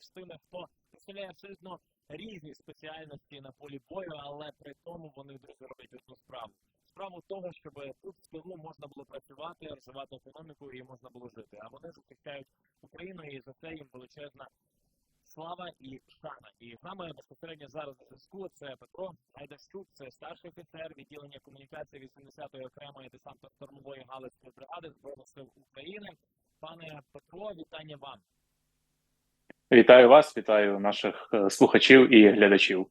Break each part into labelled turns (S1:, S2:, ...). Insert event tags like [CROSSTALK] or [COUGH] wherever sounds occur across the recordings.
S1: тими, хто представляє абсолютно різні спеціальності на полі бою, але при тому вони друзі роблять одну справу. Справу того, щоб тут в тилу можна було працювати, розвивати економіку і можна було жити. А вони захищають Україну, і за це їм величезна слава і шана. І з нами безпосередньо зараз на зв'язку це Петро Гайдащук, це старший офіцер відділення комунікації 80-ї окремої десантно-штурмової галицької бригади Збройних сил України. Пане Петро, вітання вам.
S2: Вітаю вас, вітаю наших е, слухачів і глядачів.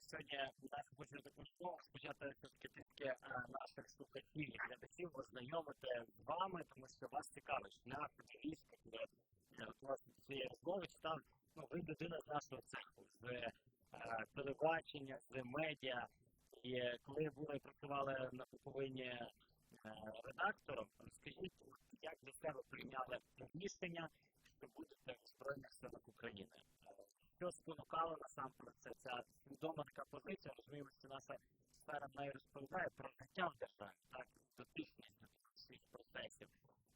S1: Сьогодні у нас хочу також розпочати все-таки трішки е, наших слухачів і глядачів ознайомити з вами, тому що вас цікавить журналістики, коли е, власне цієї розмови читав, ну, ви людина з нашого цеху, з е, телебачення, з медіа. І ви були працювали на Буковині редактором, розкажіть, як для себе прийняли рішення, що будете в Збройних силах України? Що спонукало насамперед це ця свідома така позиція, розуміємо, наша сфера нею розповідає про життя в державі, так, дотичність до всіх процесів.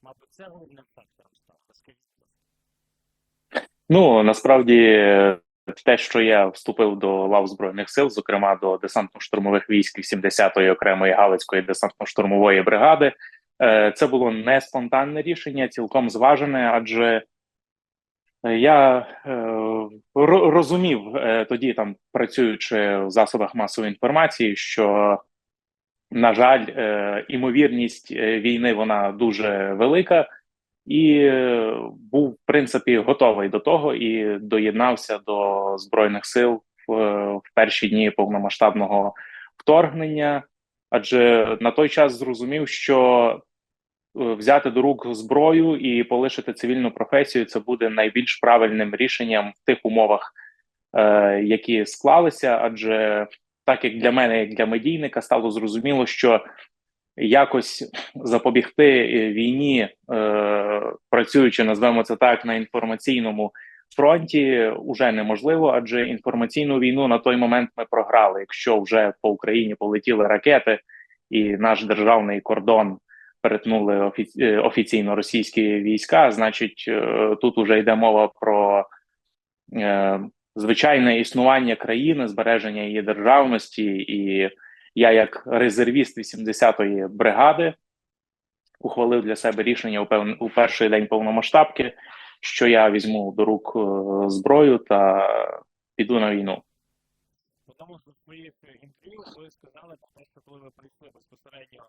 S1: Мабуть, це головним фактором стало. Будь.
S2: Ну насправді те, що я вступив до лав збройних сил, зокрема до десантно-штурмових військ 70-ї окремої галицької десантно-штурмової бригади, е, це було не спонтанне рішення, цілком зважене, адже я е, розумів е, тоді, там працюючи в засобах масової інформації, що на жаль, е, імовірність війни вона дуже велика, і був в принципі готовий до того і доєднався до збройних сил в, в перші дні повномасштабного вторгнення. Адже на той час зрозумів, що взяти до рук зброю і полишити цивільну професію це буде найбільш правильним рішенням в тих умовах, е, які склалися. Адже так як для мене, як для медійника, стало зрозуміло, що якось запобігти е, війні, е, працюючи, назвемо це так, на інформаційному фронті, уже неможливо, адже інформаційну війну на той момент ми програли. Якщо вже по Україні полетіли ракети, і наш державний кордон перетнули офі- е, офіційно російські війська, значить, е, тут уже йде мова про е, звичайне існування країни, збереження її державності і я, як резервіст 80-ї бригади, ухвалив для себе рішення у пев... у перший день повномасштабки, що я візьму до рук зброю та піду на війну.
S1: В одному з своїх інтерв'ю ви сказали про те, що коли ви прийшли безпосередньо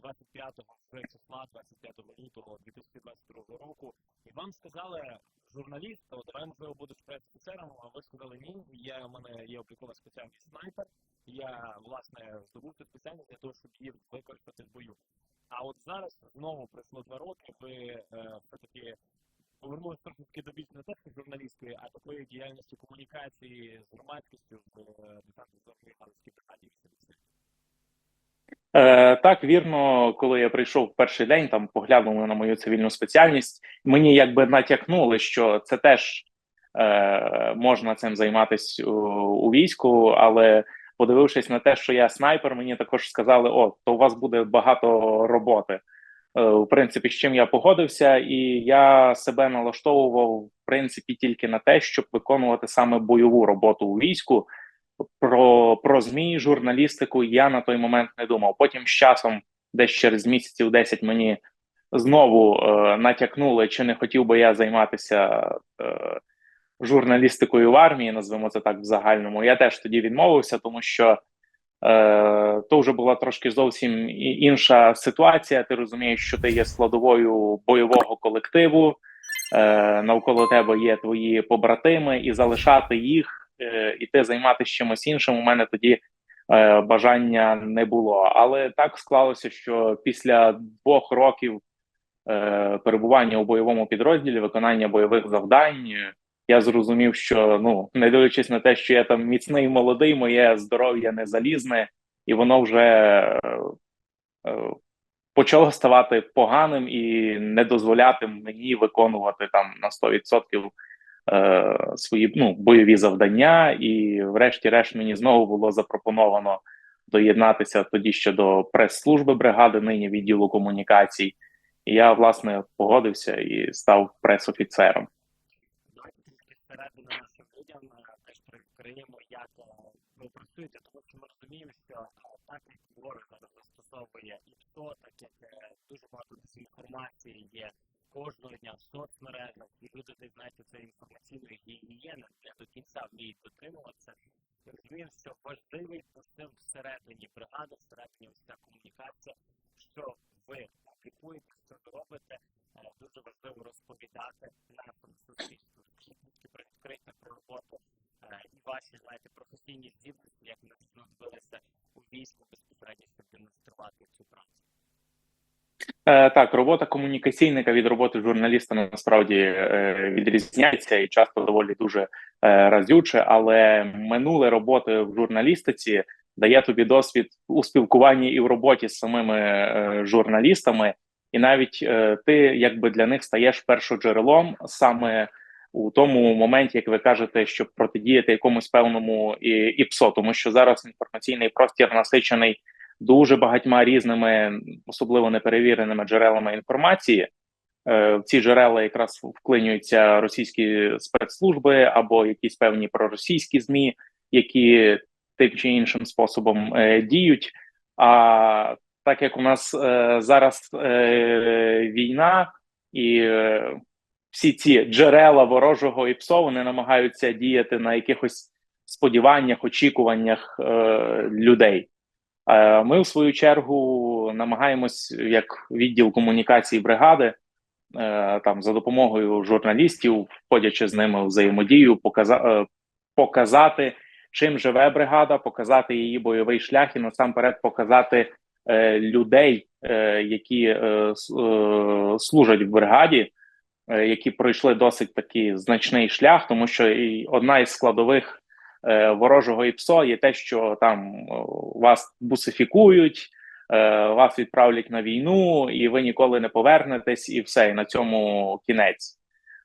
S1: 25 вже числа, 25 лютого 2022 року, і вам сказали журналіст, то давай можливо будеш спецофіцером, а ви сказали ні, я у мене є облікова спеціальність снайпер, я власне здобув цю спеціальність для того, щоб її використати в бою. А от зараз знову пройшло два роки, ви е, все-таки повернулися трошки до більш не те, журналістської, а такої діяльності комунікації з громадськістю в е, галузькій бригаді 80.
S2: Е, так, вірно, коли я прийшов перший день, там поглянули на мою цивільну спеціальність. Мені якби натякнули, що це теж е, можна цим займатися у, у війську, але подивившись на те, що я снайпер, мені також сказали: о, то у вас буде багато роботи. Е, в принципі, з чим я погодився, і я себе налаштовував в принципі тільки на те, щоб виконувати саме бойову роботу у війську. Про, про ЗМІ, журналістику я на той момент не думав. Потім з часом, десь через місяців 10 мені знову е, натякнули, чи не хотів би я займатися е, журналістикою в армії, назвемо це так в загальному. Я теж тоді відмовився, тому що е, то вже була трошки зовсім інша ситуація. Ти розумієш, що ти є складовою бойового колективу, е, навколо тебе є твої побратими, і залишати їх іти займатися чимось іншим. У мене тоді е, бажання не було. Але так склалося, що після двох років е, перебування у бойовому підрозділі, виконання бойових завдань. е, Я зрозумів, що ну не дивлячись на те, що я там міцний молодий, моє здоров'я не залізне, і воно вже е, е, почало ставати поганим і не дозволяти мені виконувати там на 100% е, свої ну, бойові завдання. І, врешті-решт, мені знову було запропоновано доєднатися тоді ще до прес-служби бригади, нині відділу комунікацій. І я власне погодився і став прес-офіцером.
S1: Нашим людям теж прикриємо, як ви працюєте, тому що ми розуміємо, що так як ворог зараз застосовує і ПСО, так як дуже багато дезінформації є кожного дня в соцмережах, і люди знаєте, це інформаційної гігієни не до кінця вміють дотримуватися. Ми розуміємо, що важливий посил всередині бригади, всередині ця комунікація, що ви публікуєте, що ви робите, е, дуже важливо розповідати нашому суспільству, трішки відкрити про роботу е, і ваші, знаєте, професійні здібності, як ми знадобилися у війську безпосередньо, щоб демонструвати цю працю.
S2: Е, так, робота комунікаційника від роботи журналіста насправді е, відрізняється і часто доволі дуже е, разюче, але минуле роботи в журналістиці дає тобі досвід у спілкуванні і в роботі з самими журналістами, і навіть ти якби для них стаєш першоджерелом саме у тому моменті, як ви кажете, щоб протидіяти якомусь певному і, і ПСО, тому що зараз інформаційний простір насичений дуже багатьма різними, особливо неперевіреними джерелами інформації. Е, В ці джерела якраз вклинюються російські спецслужби або якісь певні проросійські змі, які тим чи іншим способом е, діють. А так як у нас е, зараз війна і всі ці джерела ворожого і ПСО, вони намагаються діяти на якихось сподіваннях, очікуваннях людей. Е, Ми, в свою чергу, намагаємось як відділ комунікації бригади, е, там за допомогою журналістів, входячи з ними взаємодію, показа- е, показати, чим живе бригада, показати її бойовий шлях і насамперед показати людей, які служать в бригаді, які пройшли досить такий значний шлях, тому що і одна із складових ворожого ІПСО є те, що там вас бусифікують, е, вас відправлять на війну, і ви ніколи не повернетесь, і все, і на цьому кінець.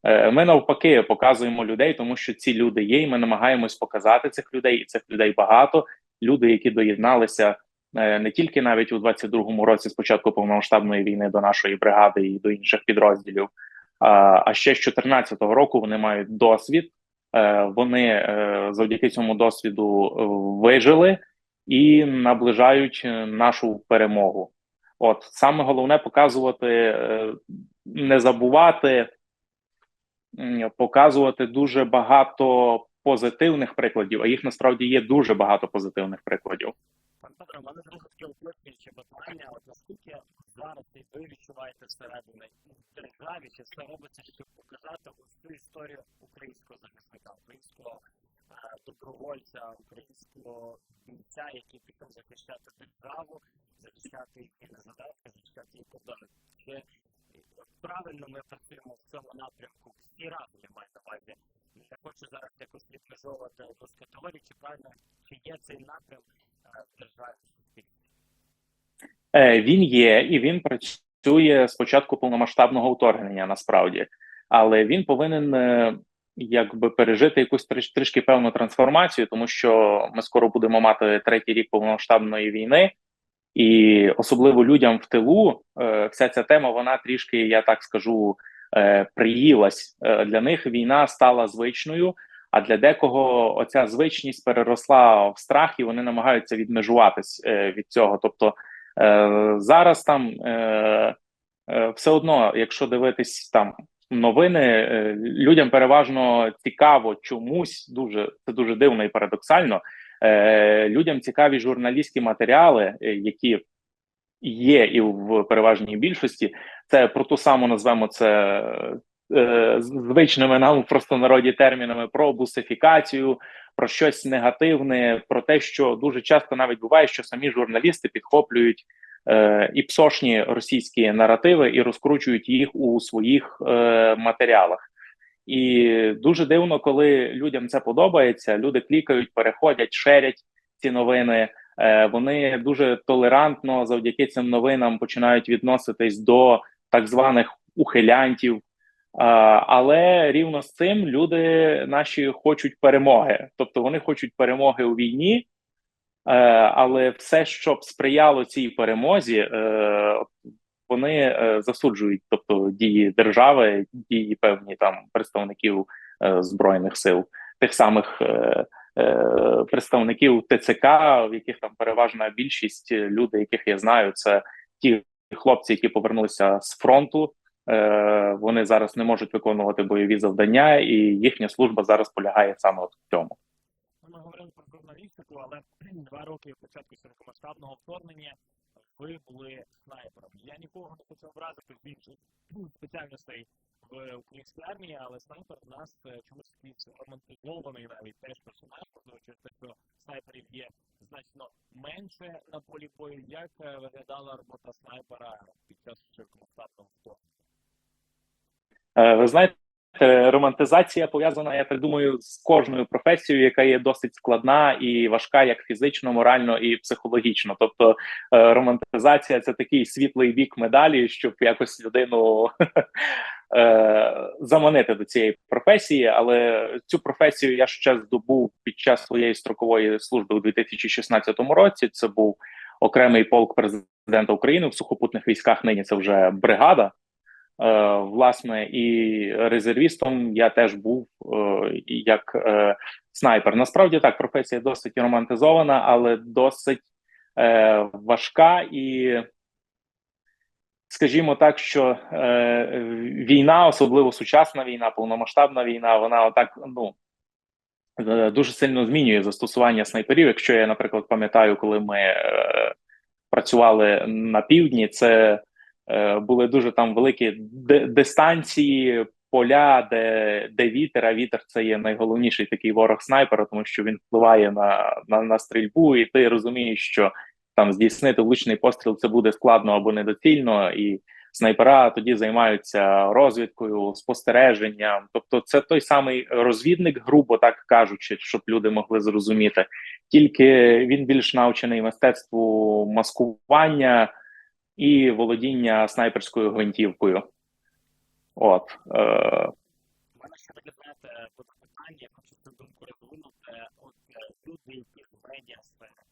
S2: Е, Ми навпаки показуємо людей, тому що ці люди є, і ми намагаємось показати цих людей, і цих людей багато. Люди, які доєдналися е, не тільки навіть у 22-му році, з початку повномасштабної війни до нашої бригади і до інших підрозділів, а ще з 14-го року вони мають досвід. Е, Вони е, завдяки цьому досвіду е, вижили і наближають нашу перемогу. От саме головне показувати, не забувати показувати дуже багато позитивних прикладів, а їх насправді є дуже багато позитивних прикладів.
S1: Петро, в мене зразу таке уточнююче питання. От наскільки зараз і ви відчуваєте всередині в державі, чи все робиться, щоб показати цю історію українського захисника, українського е, добровольця, українського бійця, який пішов захищати державу, захищати їхні незадатки, захищати їх кордони. Чи правильно ми працюємо в цьому напрямку? Всі разом я маю на увазі. Не хочу зараз якось відмежовувати якусь категорії, чи правильно, чи є цей напрям е,
S2: Він є і він працює з початку повномасштабного вторгнення, насправді, але він повинен е, якби пережити якусь трішки певну трансформацію, тому що ми скоро будемо мати третій рік повномасштабної війни, і особливо людям в тилу е, вся ця тема, вона трішки, я так скажу, приїлась. Для них війна стала звичною. А для декого оця звичність переросла в страх, і вони намагаються відмежуватись е, від цього. Тобто е, зараз там е, все одно, якщо дивитись там новини, людям переважно цікаво чомусь дуже це дуже дивно і парадоксально. Людям цікаві журналістські матеріали, які є і в переважній більшості. Це про ту саму назвемо це звичними нам в простонароді термінами про бусифікацію, про щось негативне, про те, що дуже часто навіть буває, що самі журналісти підхоплюють е, і псошні російські наративи і розкручують їх у своїх е, матеріалах. І дуже дивно, коли людям це подобається. Люди клікають, переходять, шерять ці новини. Е, Вони дуже толерантно завдяки цим новинам починають відноситись до так званих ухилянтів. Але рівно з цим люди наші хочуть перемоги, тобто вони хочуть перемоги у війні, е, але все, що б сприяло цій перемозі, е, вони е, засуджують, тобто дії держави, дії певні там представників збройних сил, тих самих представників ТЦК, в яких там переважна більшість люди, яких я знаю, це ті хлопці, які повернулися з фронту. Е, вони зараз не можуть виконувати бойові завдання, і їхня служба зараз полягає саме от в цьому.
S1: Ну, Ми говорили про журналістику, але два роки початку широкомасштабного вторгнення ви були снайпером. Я нікого не хочу образити ну, спеціальностей в українській армії, але снайпер в нас е, чомусь якийсь романтизований навіть теж персонаж, можливо, те, що снайперів є значно менше на полі бою. Як е, виглядала робота снайпера під час широкомасштабного вторгнення?
S2: Е, Ви знаєте, романтизація пов'язана, я так думаю, з кожною професією, яка є досить складна і важка, як фізично, морально і психологічно. Тобто, е, романтизація це такий світлий бік медалі, щоб якось людину [LAUGHS] е, заманити до цієї професії. Але цю професію я ще здобув під час своєї строкової служби у 2016 році. Це був окремий полк президента України в сухопутних військах. Нині це вже бригада. Е, власне, і резервістом я теж був е, як е, снайпер. Насправді так, професія досить романтизована, але досить важка і, скажімо так, що е, війна, особливо сучасна війна, повномасштабна війна, вона отак ну. Дуже сильно змінює застосування снайперів. Якщо я, наприклад, пам'ятаю, коли ми е, працювали на півдні, це були дуже там великі дистанції, поля, де де вітер. А вітер це є найголовніший такий ворог снайпера, тому що він впливає на, на, на стрільбу, і ти розумієш, що там здійснити влучний постріл це буде складно або недоцільно, і снайпера тоді займаються розвідкою, спостереженням. Тобто, це той самий розвідник, грубо так кажучи, щоб люди могли зрозуміти. Тільки він більш навчений мистецтву маскування і володіння снайперською гвинтівкою. От е,
S1: мене ще буде питання, хочу цю думку розвинути. От е, люди, які в медіа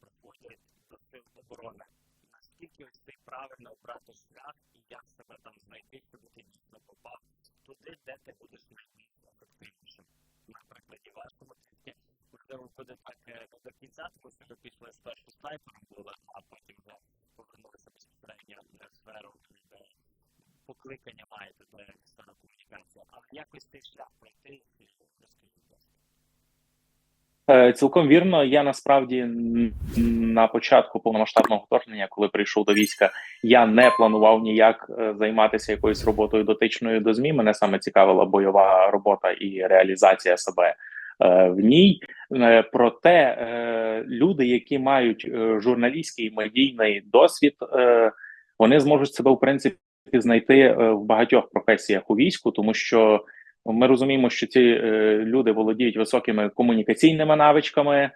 S1: приходять до сил оборони, наскільки ось цей правильно обрати шлях і як себе там знайти, щоб ти дійсно попав туди, де ти будеш найбільш ефективнішим. На прикладі вашому тільки можливо буде так е, до кінця, тому що пішли спершу снайпером були, а потім повернулися безпосередньо в сферу покликання маєте до екстра комунікація, але якось цей шлях пройти і розкажіть.
S2: Цілком вірно. Я насправді на початку повномасштабного вторгнення, коли прийшов до війська, я не планував ніяк е, займатися якоюсь роботою дотичною до змі. Мене саме цікавила бойова робота і реалізація себе в ній. Е, Проте е, люди, які мають е, журналістський медійний досвід, е, вони зможуть себе в принципі знайти е, в багатьох професіях у війську, тому що ми розуміємо, що ці е, люди володіють високими комунікаційними навичками.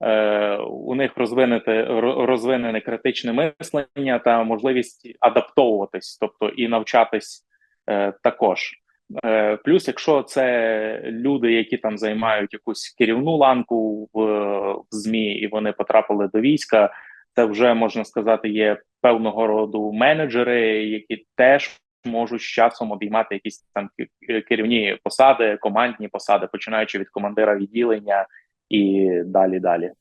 S2: Е, у них розвинете розвинене критичне мислення та можливість адаптовуватись, тобто і навчатись е, також. Е, плюс, якщо це люди, які там займають якусь керівну ланку в, в змі, і вони потрапили до війська, це вже можна сказати є певного роду менеджери, які теж можуть з часом обіймати якісь там ке- керівні посади, командні посади, починаючи від командира відділення і далі далі.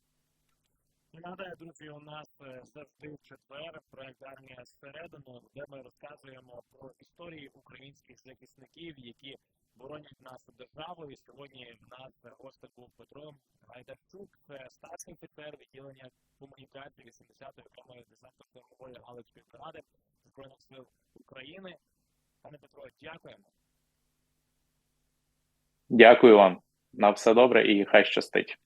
S1: Нагадаю, друзі, у нас е, завжди в четвер проект армія зсередину, де ми розказуємо про історії українських захисників, які боронять нашу державу. І сьогодні в нас гостем був Петро Гайдарчук, це старший офіцер відділення комунікації 80-ї окремої десантно-штурмової галицької бригади збройних сил України. Пане Петро, дякуємо.
S2: Дякую вам на все добре і хай щастить.